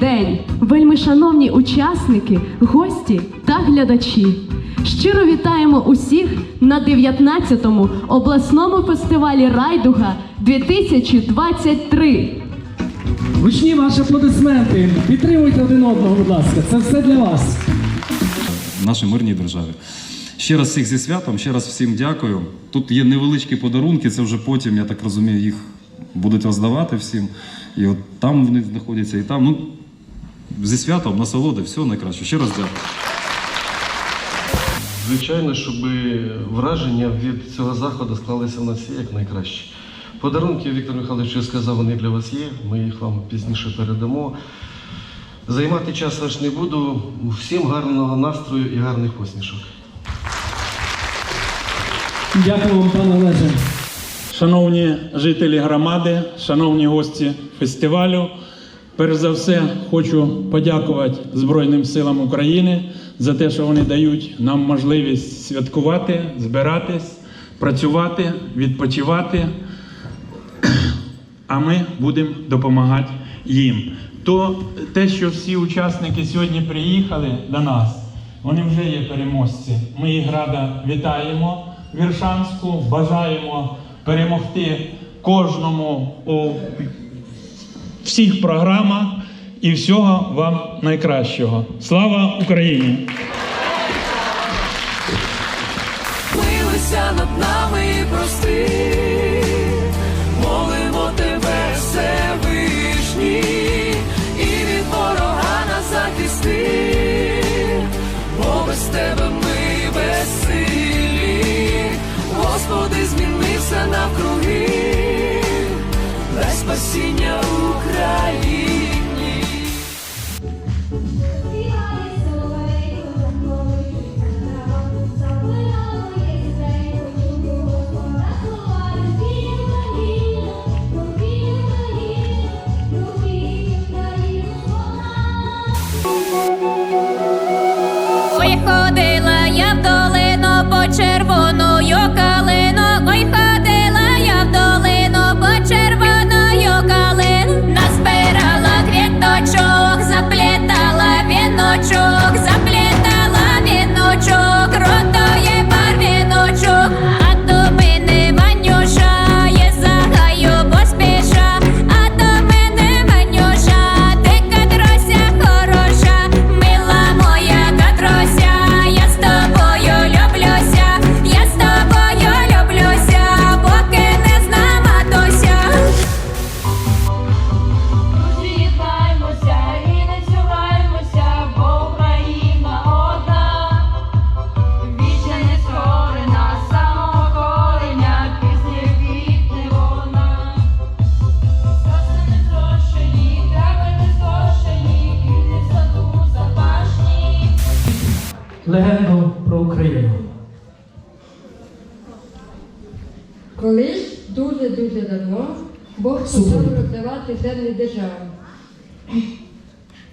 День, вельми шановні учасники, гості та глядачі. Щиро вітаємо усіх на 19-му обласному фестивалі Райдуга 2023. Гучні ваші аплодисменти. Підтримуйте один одного, будь ласка. Це все для вас. в нашій мирній державі. Ще раз всіх зі святом, ще раз всім дякую. Тут є невеличкі подарунки, це вже потім, я так розумію, їх будуть роздавати всім. І от там вони знаходяться, і там. Ну, зі святом, насолоди, всього найкраще. Ще раз дякую. Звичайно, щоб враження від цього заходу склалися в нас всі як найкраще. Подарунки Віктор Михайлович вже сказав, вони для вас є. Ми їх вам пізніше передамо. Займати час ваш не буду. Всім гарного настрою і гарних посмішок. Дякую вам, пане Олеже. Шановні жителі громади, шановні гості фестивалю, перш за все хочу подякувати Збройним силам України за те, що вони дають нам можливість святкувати, збиратись, працювати, відпочивати, а ми будемо допомагати їм. То те, що всі учасники сьогодні приїхали до нас, вони вже є переможці. Ми їх рада вітаємо Віршанську, бажаємо перемогти кожному у всіх програмах і всього вам найкращого. Слава Україні! Милися над нами прости, much Почав роздавати землі державам.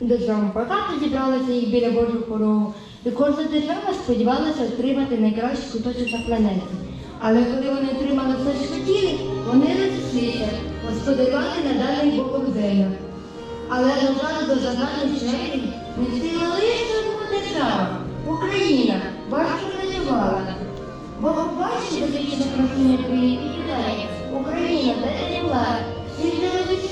Державам багато зібралося їх біля Божого порогу, і кожна держава сподівалася отримати найкращий куточок на планеті. Але коли вони отримали все, що хотіли, вони розійшлися, господарювати на даних Богом землях. Але на жаль, до завдання членів не встигла лише одна держава Україна, важко воювала. Бо бачите, красуня твої віддає, Україна, де ти була, всі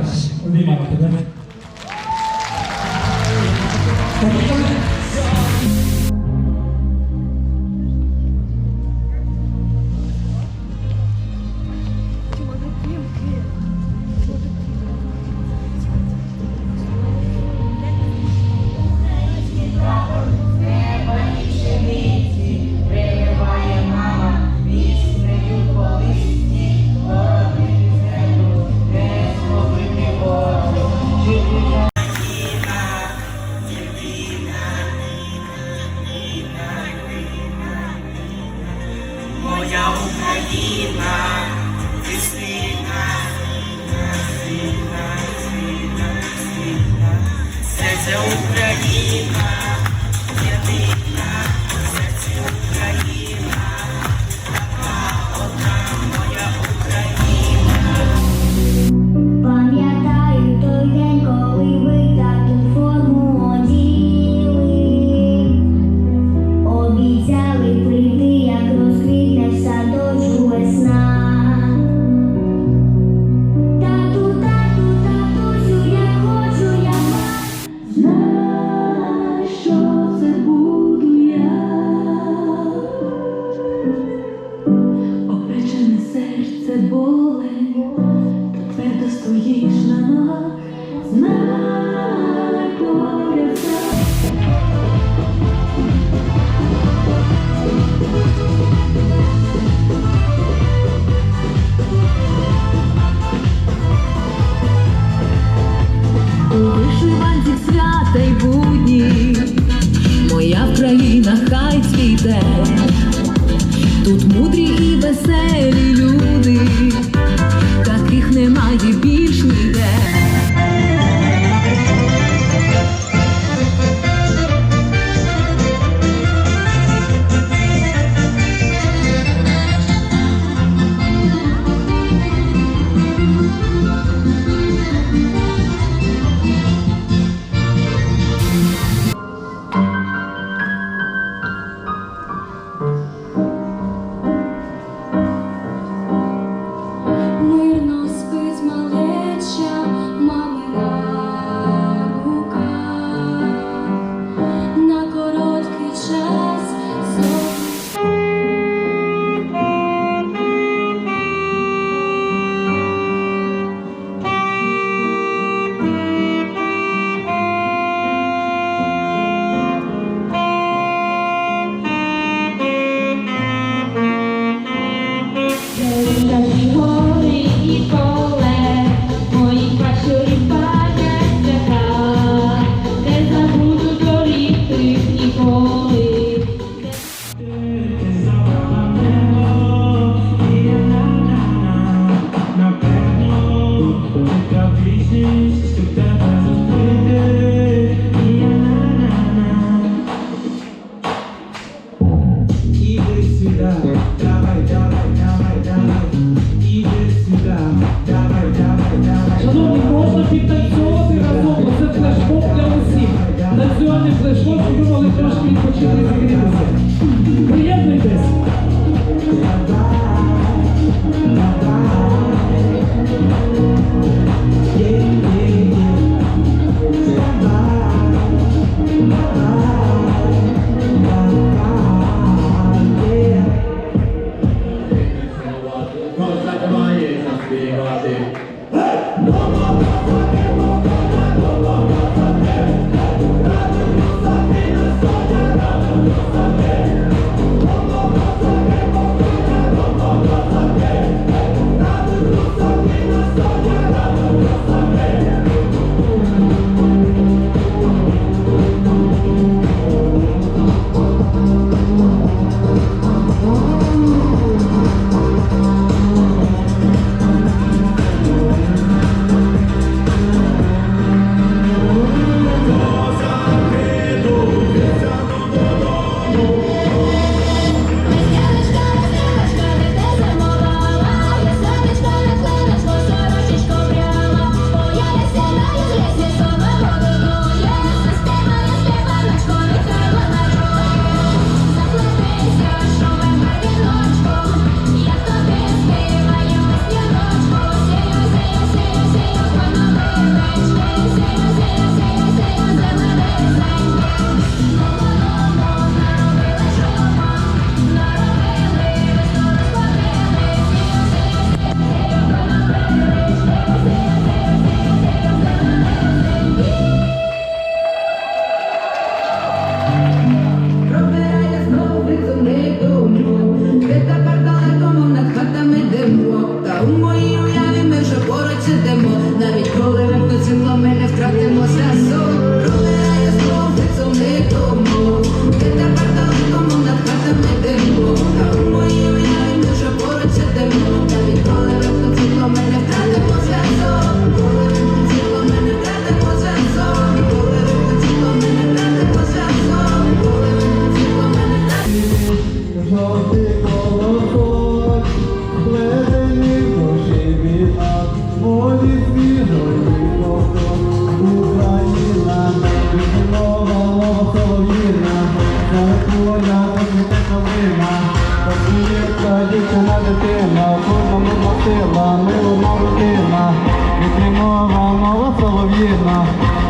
からし、これで今負けたね。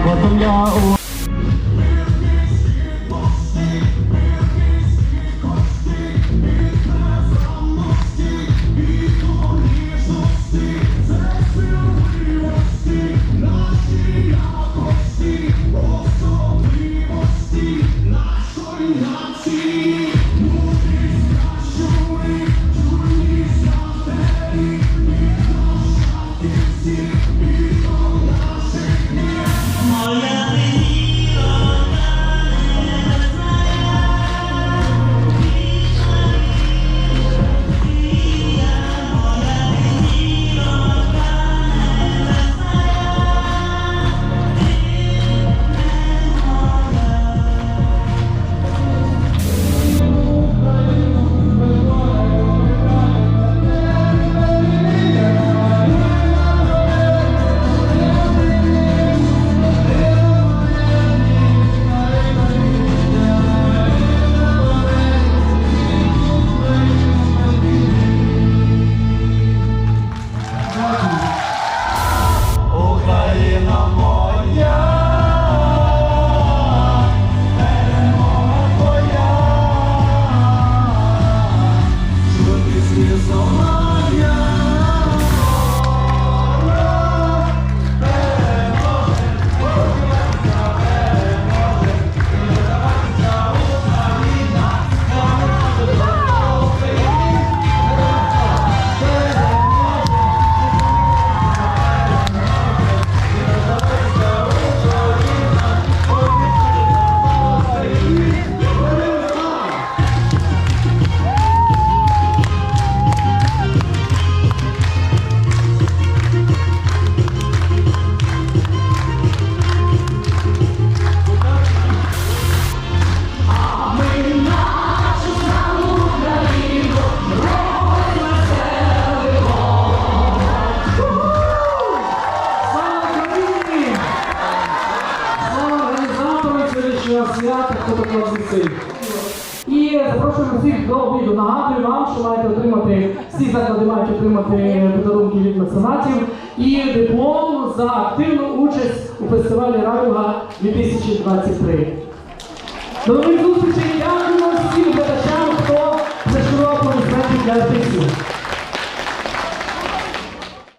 Солов'їна, бо земля у Україна нас свята, хто також всіх. І запрошую всіх до обіду. Нагадую вам, що маєте отримати, всі заклади мають отримати подарунки від меценатів і диплом за активну участь у фестивалі Радуга 2023. До нових зустрічей! Дякую всім глядачам, хто зашивав аплодисменти для артистів.